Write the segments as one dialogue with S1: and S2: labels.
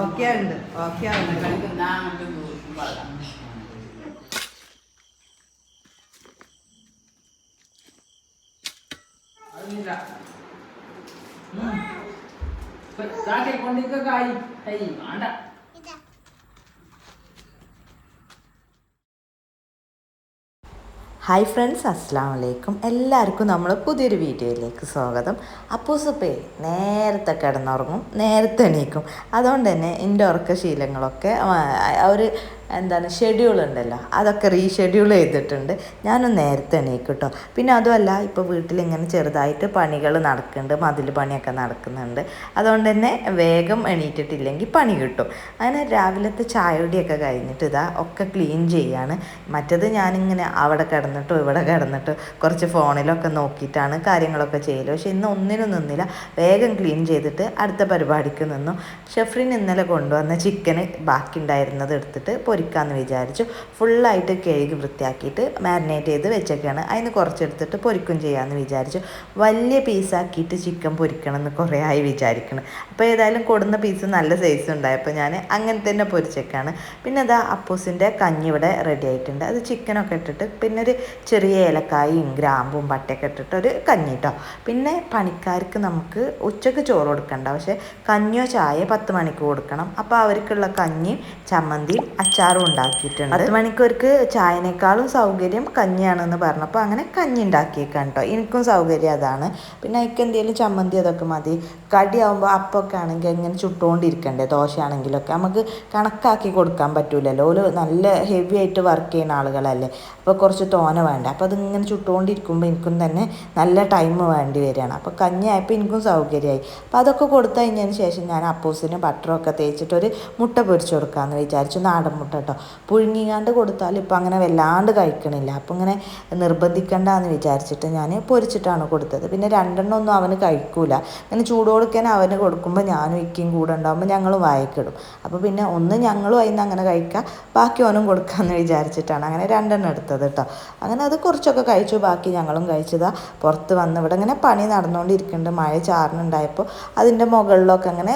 S1: Okay ഉണ്ട് okay ഉണ്ട്
S2: അതില്ല കാട്ടെ കൊണ്ടിക്ക കായി കൈ വേണ്ട.
S1: ഹായ് ഫ്രണ്ട്സ് അസ്സാം വലൈക്കും എല്ലാവർക്കും നമ്മൾ പുതിയൊരു വീഡിയോയിലേക്ക് സ്വാഗതം. അപ്പൂസപ്പേ നേരത്തെ കിടന്നുറങ്ങും നേരത്തെ എണീക്കും. അതുകൊണ്ട് തന്നെ എന്റെ ഉറക്ക ശീലങ്ങളൊക്കെ ആ, ഒരു എന്താണ് ഷെഡ്യൂൾ ഉണ്ടല്ലോ അതൊക്കെ റീഷെഡ്യൂൾ ചെയ്തിട്ടുണ്ട്. ഞാനും നേരത്തെ എണീക്കും പിന്നെ അതുമല്ല ഇപ്പോൾ വീട്ടിലിങ്ങനെ ചെറുതായിട്ട് പണികൾ നടക്കുന്നുണ്ട് മതിൽ പണിയൊക്കെ നടക്കുന്നുണ്ട്. അതുകൊണ്ട് തന്നെ വേഗം എണീറ്റിട്ടില്ലെങ്കിൽ പണി കിട്ടും. അങ്ങനെ രാവിലത്തെ ചായയുടെയൊക്കെ കഴിഞ്ഞിട്ട് ഇതാ ഒക്കെ ക്ലീൻ ചെയ്യാണ്. മറ്റത് ഞാനിങ്ങനെ അവിടെ കിടന്നിട്ടോ ഇവിടെ കിടന്നിട്ട് കുറച്ച് ഫോണിലൊക്കെ നോക്കിയിട്ടാണ് കാര്യങ്ങളൊക്കെ ചെയ്യൽ. പക്ഷെ ഇന്ന് ഒന്നിനും നിന്നില്ല. വേഗം ക്ലീൻ ചെയ്തിട്ട് അടുത്ത പരിപാടിക്ക് നിന്നു. ഷെഫ്രിൻ ഇന്നലെ കൊണ്ടുവന്ന ചിക്കന് ബാക്കി ഉണ്ടായിരുന്നത് എടുത്തിട്ട് പൊരിക്കാമെന്ന് വിചാരിച്ചു. ഫുള്ളായിട്ട് കഴുകി വൃത്തിയാക്കിയിട്ട് മാരിനേറ്റ് ചെയ്ത് വെച്ചൊക്കെയാണ്. അതിന് കുറച്ചെടുത്തിട്ട് പൊരിക്കും ചെയ്യാമെന്ന് വിചാരിച്ചു. വലിയ പീസാക്കിയിട്ട് ചിക്കൻ പൊരിക്കണം എന്ന് കുറേ ആയി വിചാരിക്കണം. അപ്പോൾ ഏതായാലും കൊടുന്ന പീസ് നല്ല സൈസ് ഉണ്ടായപ്പോൾ ഞാൻ അങ്ങനെ തന്നെ പൊരിച്ചൊക്കെയാണ്. പിന്നെ അതാ അപ്പൂസിന്റെ കഞ്ഞിവിടെ റെഡി ആയിട്ടുണ്ട്. അത് ചിക്കനൊക്കെ ഇട്ടിട്ട് പിന്നെ ഒരു ചെറിയ ഏലക്കായും ഗ്രാമ്പും പട്ടയൊക്കെ ഇട്ടിട്ട് ഒരു കഞ്ഞി കേട്ടോ പിന്നെ പണിക്കാർക്ക് നമുക്ക് ഉച്ചയ്ക്ക് ചോറ് കൊടുക്കണ്ട. പക്ഷേ കഞ്ഞിയോ ചായ പത്ത് മണിക്ക് കൊടുക്കണം. അപ്പോൾ അവർക്കുള്ള കഞ്ഞി ചമ്മന്തി അച്ചാറും ഉണ്ടാക്കിയിട്ടുണ്ട്. പത്ത് മണിക്കവർക്ക് ചായനേക്കാളും സൗകര്യം കഞ്ഞിയാണെന്ന് പറഞ്ഞപ്പോൾ അങ്ങനെ കഞ്ഞി ഉണ്ടാക്കിയേക്കാം കേട്ടോ എനിക്കും സൗകര്യം അതാണ്. പിന്നെ അതിക്ക് എന്തെങ്കിലും ചമ്മന്തി അതൊക്കെ മതി. കടിയാവുമ്പോൾ അപ്പൊക്കെ ആണെങ്കിൽ ഇങ്ങനെ ചുട്ടുകൊണ്ടിരിക്കണ്ടേ ദോശയാണെങ്കിലൊക്കെ. നമുക്ക് കണക്കാക്കി കൊടുക്കാൻ പറ്റൂലല്ലോ. ഒരു നല്ല ഹെവി ആയിട്ട് വർക്ക് ചെയ്യുന്ന ആളുകളല്ലേ. അപ്പോൾ കുറച്ച് തോന വേണ്ട. അപ്പോൾ അതിങ്ങനെ ചുട്ടുകൊണ്ടിരിക്കുമ്പോൾ എനിക്കും തന്നെ നല്ല ടൈം വേണ്ടി വരികയാണ്. അപ്പോൾ കഞ്ഞി ആയപ്പോൾ എനിക്കും സൗകര്യമായി. അപ്പോൾ അതൊക്കെ കൊടുത്തു കഴിഞ്ഞതിന് ശേഷം ഞാൻ അപ്പൂസിന് ബട്ടറൊക്കെ തേച്ചിട്ട് ഒരു മുട്ട പൊരിച്ചു കൊടുക്കാമെന്ന് വിചാരിച്ചു. നാടൻ മുട്ട കേട്ടോ പുഴുങ്ങിങ്ങാണ്ട് കൊടുത്താൽ ഇപ്പം അങ്ങനെ വല്ലാണ്ട് കഴിക്കണില്ല. അപ്പോൾ ഇങ്ങനെ നിർബന്ധിക്കണ്ടെന്ന് വിചാരിച്ചിട്ട് ഞാൻ പൊരിച്ചിട്ടാണ് കൊടുത്തത്. പിന്നെ രണ്ടെണ്ണം ഒന്നും അവന് കഴിക്കൂല. അങ്ങനെ കൊടുക്കാൻ അവന് കൊടുക്കുമ്പോൾ ഞാനും ഇക്കയും കൂടെ ഉണ്ടാകുമ്പോൾ ഞങ്ങൾ വായിക്കിടും. അപ്പോൾ പിന്നെ ഒന്ന് ഞങ്ങളും അതിന് അങ്ങനെ കഴിക്കാം. ബാക്കി ഓനും കൊടുക്കാമെന്ന് വിചാരിച്ചിട്ടാണ് അങ്ങനെ രണ്ടെണ്ണം എടുത്തത് കേട്ടോ അങ്ങനെ അത് കുറച്ചൊക്കെ കഴിച്ചു. ബാക്കി ഞങ്ങളും കഴിച്ചതാ. പുറത്ത് വന്ന് ഇവിടെ ഇങ്ങനെ പണി നടന്നുകൊണ്ടിരിക്കുന്നുണ്ട്. മഴ ചാറിനുണ്ടായപ്പോൾ അതിന്റെ മുകളിലൊക്കെ അങ്ങനെ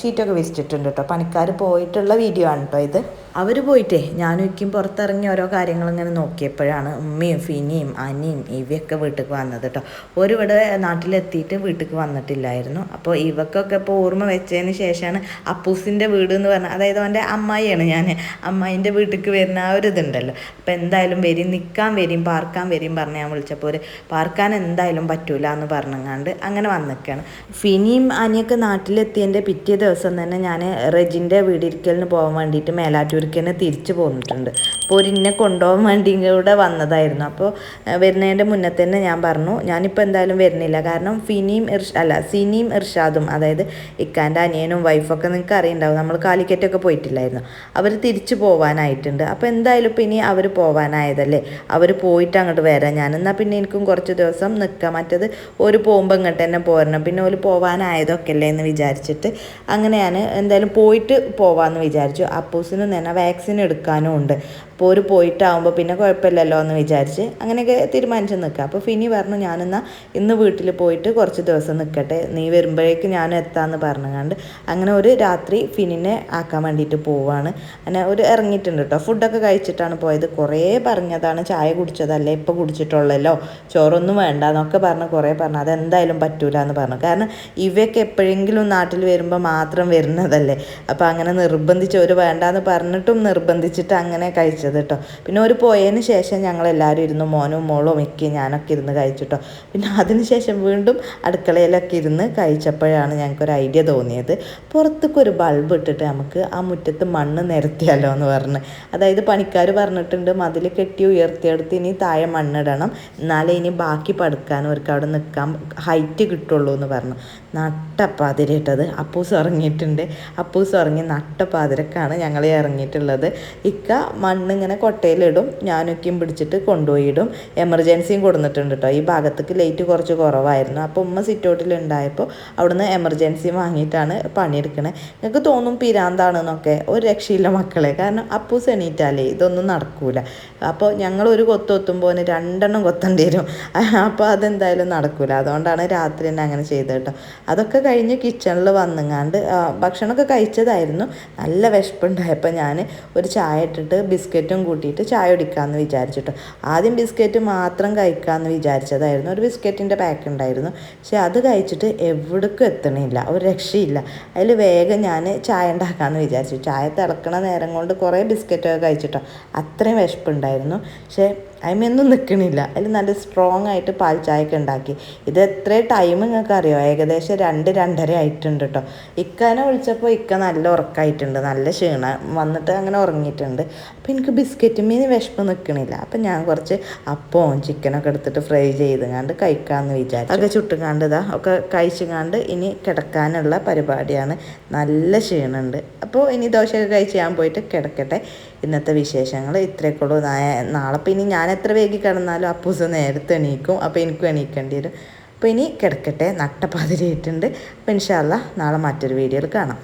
S1: ഷീറ്റൊക്കെ വിരിച്ചിട്ടുണ്ട് കേട്ടോ. പണിക്കാർ പോയിട്ടുള്ള വീഡിയോ ആണ് കേട്ടോ ഇത്. അവർ പോയിട്ടേ ഞാനും ഇക്കും പുറത്തിറങ്ങി ഓരോ കാര്യങ്ങൾ ഇങ്ങനെ നോക്കിയപ്പോഴാണ് ഉമ്മയും ഫിനിയും അനിയും ഇവയൊക്കെ വീട്ടിലേക്ക് വന്നത് കേട്ടോ ഒരു ഇവിടെ നാട്ടിലെത്തിയിട്ട് വീട്ടിലേക്ക് വന്നിട്ടില്ലായിരുന്നു. അപ്പോൾ ഇവക്കൊക്കെ ഇപ്പോൾ ഓർമ്മ വെച്ചതിന് ശേഷമാണ് അപ്പൂസിന്റെ വീട് എന്ന് പറഞ്ഞാൽ അതായത് അവന്റെ അമ്മായിയാണ് ഞാൻ അമ്മായിന്റെ വീട്ടിലേക്ക് വരുന്ന ആ ഒരു ഇതുണ്ടല്ലോ. അപ്പോൾ എന്തായാലും വരും നിൽക്കാൻ വരും പാർക്കാൻ വരും പറഞ്ഞ് ഞാൻ വിളിച്ചപ്പോൾ ഒരു പാർക്കാൻ എന്തായാലും പറ്റൂല എന്ന് പറഞ്ഞങ്ങാണ്ട് അങ്ങനെ വന്നിക്കാണ്. ഫിനിയും അനിയൊക്കെ നാട്ടിലെത്തിയതിന്റെ പിറ്റേ ദിവസം തന്നെ ഞാൻ റെജിന്റെ വീടിരിക്കലിന് പോകാൻ വേണ്ടിയിട്ട് മേലാറ്റൂർക്ക് തന്നെ തിരിച്ചു പോന്നിട്ടുണ്ട്. അപ്പോൾ ഒരു ഇന്നെ കൊണ്ടുപോകാൻ വേണ്ടി കൂടെ വന്നതായിരുന്നു. അപ്പോൾ വരുന്നതിന്റെ മുന്നേ തന്നെ ഞാൻ പറഞ്ഞു ഞാനിപ്പോൾ എന്തായാലും വരുന്നില്ല. കാരണം ഫിനിയും ഇർഷ അല്ല സിനിയും ഇർഷാദും അതായത് ഇക്കാന്റെ അനിയനും വൈഫൊക്കെ നിങ്ങൾക്ക് അറിയുണ്ടാവും. നമ്മൾ കാലിക്കറ്റൊക്കെ പോയിട്ടില്ലായിരുന്നു. അവർ തിരിച്ചു പോകാനായിട്ടുണ്ട് അപ്പോൾ എന്തായാലും ഇപ്പം ഇനി അവർ പോകാനായതല്ലേ അവർ പോയിട്ട് അങ്ങോട്ട് വരാം. ഞാൻ എന്നാൽ പിന്നെ എനിക്കും കുറച്ച് ദിവസം നിൽക്കാം മറ്റത് ഒരു പോകുമ്പോൾ ഇങ്ങോട്ട് തന്നെ പോരണം. പിന്നെ ഒരു പോകാനായതൊക്കെ അല്ലേ എന്ന് വിചാരിച്ചിട്ട് അങ്ങനെ ഞാൻ എന്തായാലും പോയിട്ട് പോവാമെന്ന് വിചാരിച്ചു. അപ്പൂസിനും തന്നെ വാക്സിൻ എടുക്കാനും ഉണ്ട്. അപ്പോൾ ഒരു പോയിട്ടാവുമ്പോൾ പിന്നെ കുഴപ്പമില്ലല്ലോ എന്ന് വിചാരിച്ച് അങ്ങനെയൊക്കെ തീരുമാനിച്ച് നിൽക്കുക. അപ്പോൾ ഫിനി പറഞ്ഞു ഞാനെന്നാൽ ഇന്ന് വീട്ടിൽ പോയിട്ട് കുറച്ച് ദിവസം നിൽക്കട്ടെ നീ വരുമ്പോഴേക്ക് ഞാൻ എത്താമെന്ന് പറഞ്ഞുകൊണ്ട് അങ്ങനെ ഒരു രാത്രി ഫിനിനെ ആക്കാൻ വേണ്ടിയിട്ട് പോവാണ്. അങ്ങനെ ഒരു ഇറങ്ങിയിട്ടുണ്ട് കേട്ടോ ഫുഡൊക്കെ കഴിച്ചിട്ടാണ് പോയത്. കുറേ പറഞ്ഞതാണ് ചായ കുടിച്ചതല്ലേ ഇപ്പോൾ കുടിച്ചിട്ടുള്ളല്ലോ ചോറൊന്നും വേണ്ട എന്നൊക്കെ പറഞ്ഞ് കുറേ പറഞ്ഞു. അതെന്തായാലും പറ്റൂല എന്ന് പറഞ്ഞു. കാരണം ഇവയൊക്കെ എപ്പോഴെങ്കിലും നാട്ടിൽ വരുമ്പോൾ മാത്രം വരുന്നതല്ലേ. അപ്പോൾ അങ്ങനെ നിർബന്ധിച്ച് ഒരു വേണ്ടാന്ന് പറഞ്ഞിട്ടും നിർബന്ധിച്ചിട്ട് അങ്ങനെ കഴിച്ചത് കേട്ടോ പിന്നെ ഒരു പോയതിന് ശേഷം ഞങ്ങൾ ഞങ്ങളെല്ലാവരും ഇരുന്ന് മോനും മോളും ഒക്കെ ഞാനൊക്കെ ഇരുന്ന് കഴിച്ചിട്ടോ പിന്നെ അതിന് ശേഷം വീണ്ടും അടുക്കളയിലൊക്കെ ഇരുന്ന് കഴിച്ചപ്പോഴാണ് ഞങ്ങൾക്കൊരു ഐഡിയ തോന്നിയത്. പുറത്തേക്ക് ഒരു ബൾബ് ഇട്ടിട്ട് നമുക്ക് ആ മുറ്റത്ത് മണ്ണ് നിരത്തിയാലോ എന്ന് പറഞ്ഞ്. അതായത് പണിക്കാർ പറഞ്ഞിട്ടുണ്ട് മതിൽ കെട്ടി ഉയർത്തിയെടുത്ത് ഇനി താഴെ മണ്ണിടണം എന്നാലേ ഇനി ബാക്കി പടുക്കാൻ അവർക്ക് അവിടെ നിൽക്കാൻ ഹൈറ്റ് കിട്ടുള്ളൂ എന്ന് പറഞ്ഞു. നട്ടപ്പാതിരിട്ടത് അപ്പൂസ് ഇറങ്ങിയിട്ടുണ്ട് അപ്പൂസ് ഇറങ്ങി നട്ടപ്പാതിരക്കാണ് ഞങ്ങൾ ഇറങ്ങിയിട്ടുള്ളത് ഇക്ക മണ്ണ് ഇങ്ങനെ കൊട്ടയിലിടും ഞാനൊക്കെയും പിടിച്ചിട്ട് കൊണ്ടുപോയിടും. എമർജൻസിയും കൊടുത്തിട്ടുണ്ട് കേട്ടോ ഈ ഭാഗത്തേക്ക് ലൈറ്റ് കുറച്ച് കുറവായിരുന്നു. അപ്പോൾ ഉമ്മ സിറ്റൗട്ടിൽ ഉണ്ടായപ്പോൾ അവിടുന്ന് എമർജൻസി വാങ്ങിയിട്ടാണ് പണിയെടുക്കണേ. നിങ്ങൾക്ക് തോന്നും പിരാന്താണെന്നൊക്കെ. ഒരു രക്ഷയില്ല മക്കളെ. കാരണം അപ്പൂസ് എണീറ്റാലേ ഇതൊന്നും നടക്കൂല. അപ്പോൾ ഞങ്ങൾ ഒരു കൊത്ത് കൊത്തുമ്പോൾ രണ്ടെണ്ണം കൊത്തേണ്ടി വരും. അപ്പോൾ അതെന്തായാലും നടക്കൂല. അതുകൊണ്ടാണ് രാത്രി തന്നെ അങ്ങനെ ചെയ്തത് കേട്ടോ അതൊക്കെ കഴിഞ്ഞ് കിച്ചണിൽ വന്നുങ്ങാണ്ട് ഭക്ഷണമൊക്കെ കഴിച്ചതായിരുന്നു. നല്ല വിശപ്പുണ്ടായപ്പോൾ ഞാൻ ഒരു ചായ ഇട്ടിട്ട് ബിസ്ക്കറ്റും കൂട്ടിയിട്ട് ചായ കുടിക്കാമെന്ന് വിചാരിച്ചിട്ട്. ആദ്യം ബിസ്ക്കറ്റ് മാത്രം കഴിക്കാമെന്ന് വിചാരിച്ചതായിരുന്നു. ഒരു ബിസ്ക്കറ്റിന്റെ പാക്ക് ഉണ്ടായിരുന്നു. പക്ഷെ അത് കഴിച്ചിട്ട് എവിടേക്കും എത്തണില്ല. ഒരു രക്ഷയില്ല. അതിൽ വേഗം ഞാൻ ചായ ഉണ്ടാക്കാമെന്ന് വിചാരിച്ചു. ചായ തിളക്കണ നേരം കൊണ്ട് കുറേ ബിസ്ക്കറ്റൊക്കെ കഴിച്ചിട്ടോ. അത്രയും വിശപ്പുണ്ടായിരുന്നു. പക്ഷേ അതിമൊന്നും നിൽക്കണില്ല അതിൽ നല്ല സ്ട്രോങ് ആയിട്ട് പാൽ ചായയൊക്കെ ഉണ്ടാക്കി. ഇത് എത്ര ടൈം നിങ്ങൾക്ക് അറിയോ? ഏകദേശം രണ്ട് രണ്ടര ആയിട്ടുണ്ട് കേട്ടോ ഇക്കനെ വിളിച്ചപ്പോൾ ഇക്ക നല്ല ഉറക്കമായിട്ടുണ്ട് നല്ല ക്ഷീണം. വന്നിട്ട് അങ്ങനെ ഉറങ്ങിയിട്ടുണ്ട്. അപ്പോൾ എനിക്ക് ബിസ്ക്കറ്റ് മീൻ വിശപ്പ് നിൽക്കണില്ല അപ്പം ഞാൻ കുറച്ച് അപ്പവും ചിക്കനൊക്കെ എടുത്തിട്ട് ഫ്രൈ ചെയ്ത് കണ്ട് കഴിക്കാമെന്ന് വിചാരിച്ചു. ഒക്കെ ചുട്ടുകാണ്ട് ഇതാ ഒക്കെ കഴിച്ചുങ്ങാണ്ട് ഇനി കിടക്കാനുള്ള പരിപാടിയാണ്. നല്ല ക്ഷീണമുണ്ട് അപ്പോൾ ഇനി ദോശയൊക്കെ കഴിച്ച് ഞാൻ പോയിട്ട് കിടക്കട്ടെ. ഇന്നത്തെ വിശേഷങ്ങൾ ഇത്രയൊക്കെയുള്ളൂ. നാളെ പിന്നെ ഞാൻ എത്ര വൈകി കിടന്നാലും അപ്പൂസ് നേരത്തെ എണീക്കും. അപ്പോൾ എനിക്കും എണീക്കേണ്ടി വരും. അപ്പോൾ ഇനി കിടക്കട്ടെ നട്ടപ്പാതിരിയിട്ടുണ്ട് അപ്പോൾ ഇൻഷാല്ല നാളെ മറ്റൊരു വീഡിയോയിൽ കാണാം.